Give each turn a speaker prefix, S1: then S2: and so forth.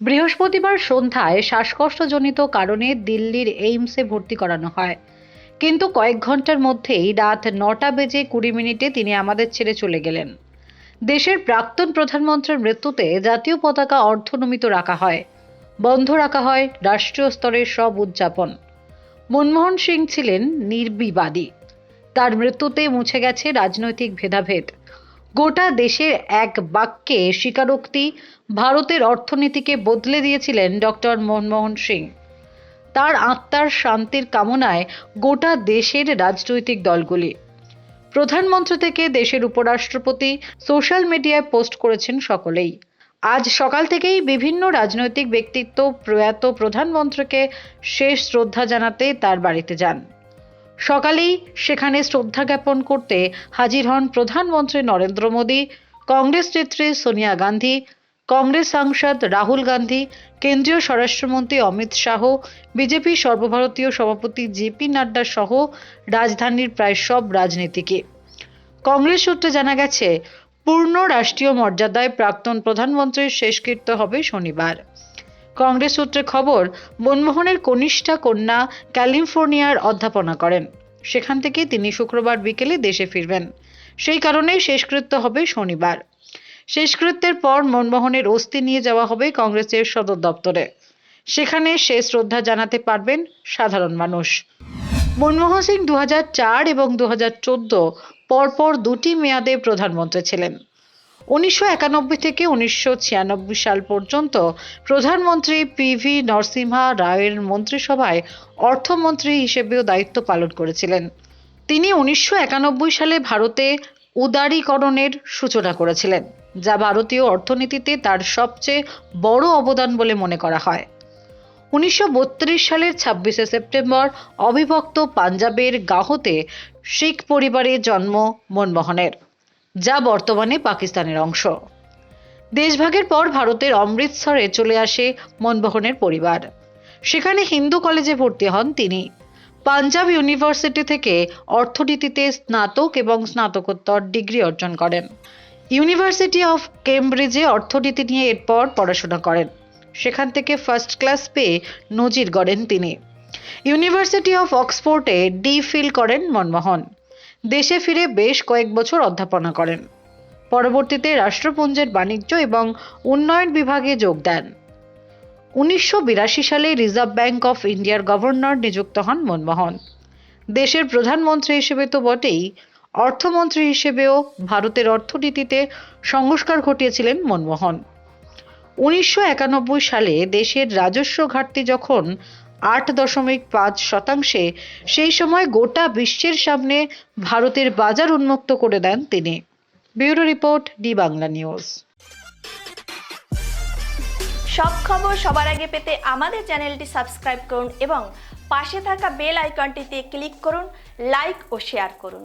S1: বৃহস্পতিবার সন্ধ্যায় শ্বাসকষ্টজনিত কারণে দিল্লির এইমসে ভর্তি করানো হয়। কিন্তু কয়েক ঘণ্টার মধ্যেই রাত নটা বেজে কুড়ি মিনিটে তিনি আমাদের ছেড়ে চলে গেলেন। দেশের প্রাক্তন প্রধানমন্ত্রীর মৃত্যুতে জাতীয় পতাকা অর্ধনমিত রাখা হয়। বন্ধ রাখা হয় রাষ্ট্রীয় স্তরের সব উদযাপন। মনমোহন সিং ছিলেন নির্বিবাদী। তার মৃত্যুতে মুছে গেছে রাজনৈতিক ভেদাভেদ। গোটা দেশের এক বাক্যে স্বীকারোক্তি ভারতের অর্থনীতিকে বদলে দিয়েছিলেন ডক্টর মনমোহন সিং। তার আত্মার শান্তির কামনায় গোটা দেশের রাজনৈতিক দলগুলি। প্রধানমন্ত্রী থেকে দেশের উপরাষ্ট্রপতি সোশ্যাল মিডিয়ায় পোস্ট করেছেন সকলেই। আজ সকাল থেকেই বিভিন্ন রাজনৈতিক ব্যক্তিত্ব প্রয়াত প্রধানমন্ত্রীকে শেষ শ্রদ্ধা জানাতে তার বাড়িতে যান। সকালেই সেখানে শ্রদ্ধা জ্ঞাপন করতে হাজির হন প্রধানমন্ত্রী নরেন্দ্র মোদী, কংগ্রেস নেত্রী সোনিয়া গান্ধী, কংগ্রেস সাংসদ রাহুল গান্ধী, কেন্দ্রীয় স্বরাষ্ট্রমন্ত্রী অমিত শাহ, বিজেপি সর্বভারতীয় সভাপতি জেপি নাড্ডা সহ রাজধানীর প্রায় সব রাজনীতিকে। কংগ্রেস সূত্রে জানা গেছে, পূর্ণ রাষ্ট্রীয় মর্যাদায় প্রাক্তন প্রধানমন্ত্রীর শেষকৃত্য হবে শনিবার। কংগ্রেস সূত্রে খবর, মনমোহনের কনিষ্ঠা কন্যা ক্যালিফোর্নিয়ার অধ্যাপনা করেন। সেখান থেকে তিনি শুক্রবার বিকেলে দেশে ফিরবেন। সেই কারণে শেষকৃত্য হবে শনিবার। শেষকৃত্যের পর মনমোহনের অস্থি নিয়ে যাওয়া হবে কংগ্রেসের সদর দপ্তরে। সেখানে শেষ শ্রদ্ধা জানাতে পারবেন সাধারণ মানুষ। মনমোহন সিং দু এবং দু হাজার চোদ্দ পরপর দুটি মেয়াদে প্রধানমন্ত্রী ছিলেন। উনিশশো একানব্বই থেকে উনিশশো ছিয়ানব্বই সাল পর্যন্ত প্রধানমন্ত্রী পিভি নরসিমহা রায়ের মন্ত্রিসভায় অর্থমন্ত্রী হিসেবেও দায়িত্ব পালন করেছিলেন। তিনি উনিশশো একানব্বই সালে ভারতে উদারীকরণের সূচনা করেছিলেন, যা ভারতীয় অর্থনীতিতে তার সবচেয়ে বড় অবদান বলে মনে করা হয়। উনিশশো বত্রিশ সালের ছাব্বিশে সেপ্টেম্বর অবিভক্ত পাঞ্জাবের গাহতে শিখ পরিবারে জন্ম মনমোহনের। যা বর্তমানে পাকিস্তানের অংশ। দেশভাগের পর ভারতের অমৃতসরে চলে আসে মনমোহনের পরিবার। সেখানে হিন্দু কলেজে ভর্তি হন তিনি। পাঞ্জাব ইউনিভার্সিটি থেকে অর্থনীতিতে স্নাতক এবং স্নাতকোত্তর ডিগ্রি অর্জন করেন। ইউনিভার্সিটি অফ কেমব্রিজে অর্থনীতি নিয়ে এরপর পড়াশোনা করেন। সেখান থেকে ফার্স্ট ক্লাস পেয়ে নজির গড়েন তিনি। ইউনিভার্সিটি অফ অক্সফোর্ডে ডি ফিল করেন মনমোহন। দেশে ফিরে বেশ কয়েক বছর অধ্যাপনা করেন। পরবর্তীতে রাষ্ট্রপুঞ্জের বাণিজ্য এবং উন্নয়ন বিভাগে যোগ দেন। উনিশশো বিরাশি সালে রিজার্ভ ব্যাংক অফ ইন্ডিয়ার গভর্নর নিযুক্ত হন মনমোহন। দেশের প্রধানমন্ত্রী হিসেবে তো বটেই, অর্থমন্ত্রী হিসেবেও ভারতের অর্থনীতিতে সংস্কার ঘটিয়েছিলেন মনমোহন। উনিশশো একানব্বই সালে দেশের রাজস্ব ঘাটতি যখন আট দশমিক পাঁচ শতাংশে, সেই সময় গোটা বিশ্বের সামনে ভারতের বাজার উন্মুক্ত করে দেন তিনি। Bureau report, D Bangla news.
S2: সব খবর সবার আগে পেতে আমাদের চ্যানেলটি সাবস্ক্রাইব করুন এবং পাশে থাকা বেল আইকনটিতে ক্লিক করুন, লাইক ও শেয়ার করুন।